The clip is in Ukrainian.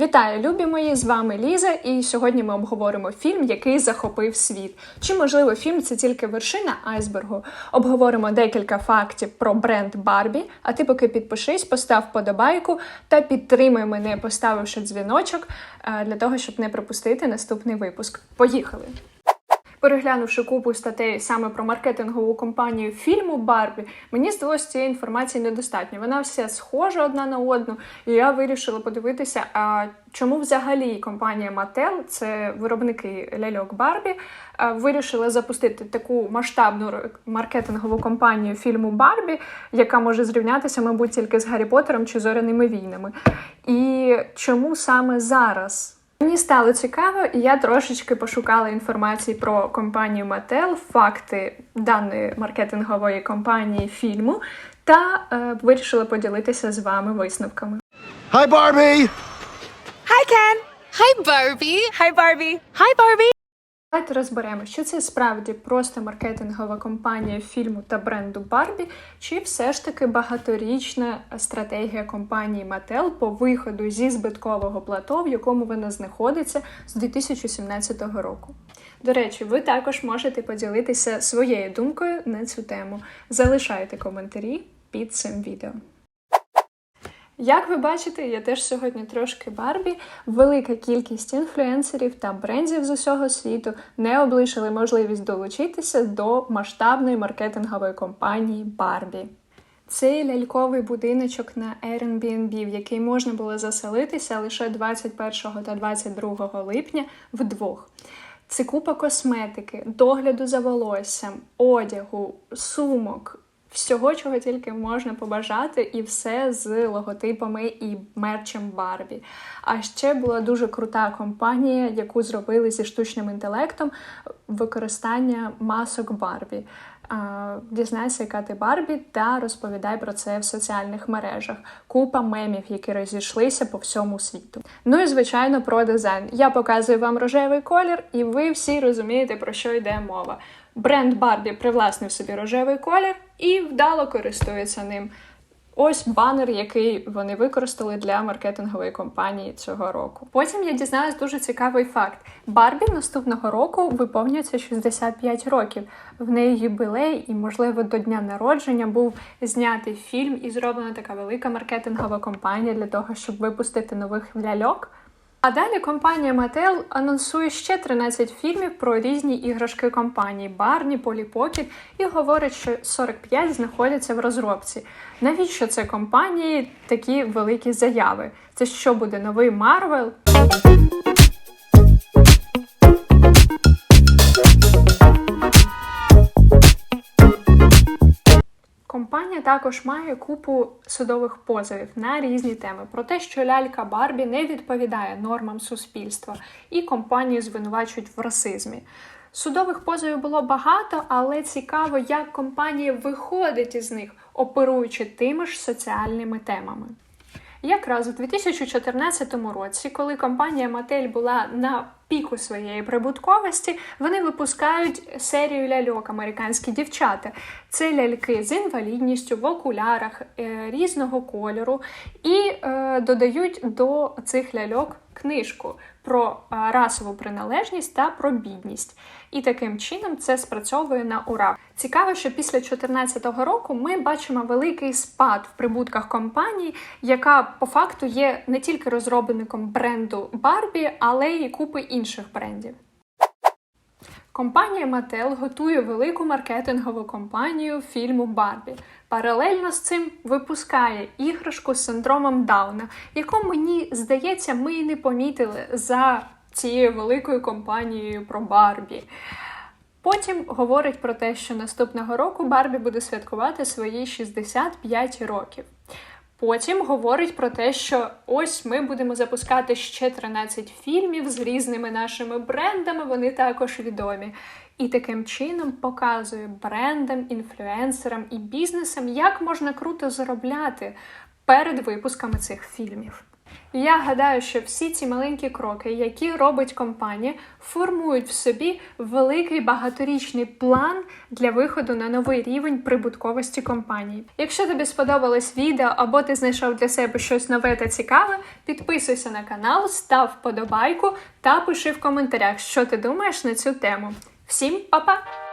Вітаю, любі мої! З вами Ліза, і сьогодні ми обговоримо фільм, який захопив світ. Чи можливо фільм це тільки вершина айсбергу? Обговоримо декілька фактів про бренд Барбі. А ти поки підпишись, постав подобайку та підтримай мене, поставивши дзвіночок е, для того, щоб не пропустити наступний випуск. Поїхали! Переглянувши купу статей саме про маркетингову компанію фільму Барбі, мені здалося цієї інформації недостатньо. Вона вся схожа одна на одну, і я вирішила подивитися, а чому взагалі компанія Mattel, це виробники ляльок Барбі, вирішила запустити таку масштабну маркетингову компанію фільму Барбі, яка може зрівнятися, мабуть, тільки з Гаррі Поттером чи зоряними війнами. І чому саме зараз? Мені стало цікаво, і я трошечки пошукала інформації про компанію Mattel, факти даної маркетингової компанії фільму, та е, вирішила поділитися з вами висновками. Hi, Barbie! Hi, Ken. Hi, Barbie. Hi, Barbie. Hi, Barbie. Давайте розберемо, що це справді просто маркетингова компанія фільму та бренду Барбі, чи все ж таки багаторічна стратегія компанії Mattel по виходу зі збиткового плато, в якому вона знаходиться з 2017 року. До речі, ви також можете поділитися своєю думкою на цю тему. Залишайте коментарі під цим відео. Як ви бачите, я теж сьогодні трошки Барбі. Велика кількість інфлюенсерів та брендів з усього світу не облишили можливість долучитися до масштабної маркетингової компанії Барбі. Цей ляльковий будиночок на Airbnb, в який можна було заселитися лише 21 та 22 липня вдвох. Це купа косметики, догляду за волоссям, одягу, сумок, всього, чого тільки можна побажати, і все з логотипами і мерчем Барбі. А ще була дуже крута компанія, яку зробили зі штучним інтелектом використання масок Барбі. Дізнайся, яка ти Барбі, та розповідай про це в соціальних мережах. Купа мемів, які розійшлися по всьому світу. Ну і звичайно про дизайн. Я показую вам рожевий колір, і ви всі розумієте, про що йде мова. Бренд Барбі привласнив собі рожевий колір і вдало користується ним. Ось банер, який вони використали для маркетингової кампанії цього року. Потім я дізналась дуже цікавий факт: Барбі наступного року виповнюється 65 років. В неї юбілей, і, можливо, до дня народження був знятий фільм і зроблена така велика маркетингова кампанія для того, щоб випустити нових ляльок. А далі компанія Mattel анонсує ще 13 фільмів про різні іграшки компанії Барні, Полі Покет і говорить, що 45 знаходяться в розробці. Навіщо це компанії такі великі заяви? Це що буде новий Марвел? Також має купу судових позовів на різні теми про те, що лялька Барбі не відповідає нормам суспільства, і компанію звинувачують в расизмі. Судових позовів було багато, але цікаво, як компанія виходить із них, оперуючи тими ж соціальними темами. Якраз у 2014 році, коли компанія Mattel була на піку своєї прибутковості, вони випускають серію ляльок американські дівчата. Це ляльки з інвалідністю в окулярах е, різного кольору, і е, додають до цих ляльок книжку про расову приналежність та про бідність. І таким чином це спрацьовує на ура. Цікаво, що після 2014 року ми бачимо великий спад в прибутках компанії, яка по факту є не тільки розробником бренду Барбі, але й купи інших брендів. Компанія Mattel готує велику маркетингову кампанію фільму Барбі. Паралельно з цим випускає іграшку з синдромом Дауна, яку мені здається, ми і не помітили за цією великою компанією про Барбі. Потім говорить про те, що наступного року Барбі буде святкувати свої 65 років. Потім говорить про те, що ось ми будемо запускати ще 13 фільмів з різними нашими брендами, вони також відомі. І таким чином показує брендам, інфлюенсерам і бізнесам, як можна круто заробляти перед випусками цих фільмів. Я гадаю, що всі ці маленькі кроки, які робить компанія, формують в собі великий багаторічний план для виходу на новий рівень прибутковості компанії. Якщо тобі сподобалось відео або ти знайшов для себе щось нове та цікаве, підписуйся на канал, став вподобайку та пиши в коментарях, що ти думаєш на цю тему. Всім па-па!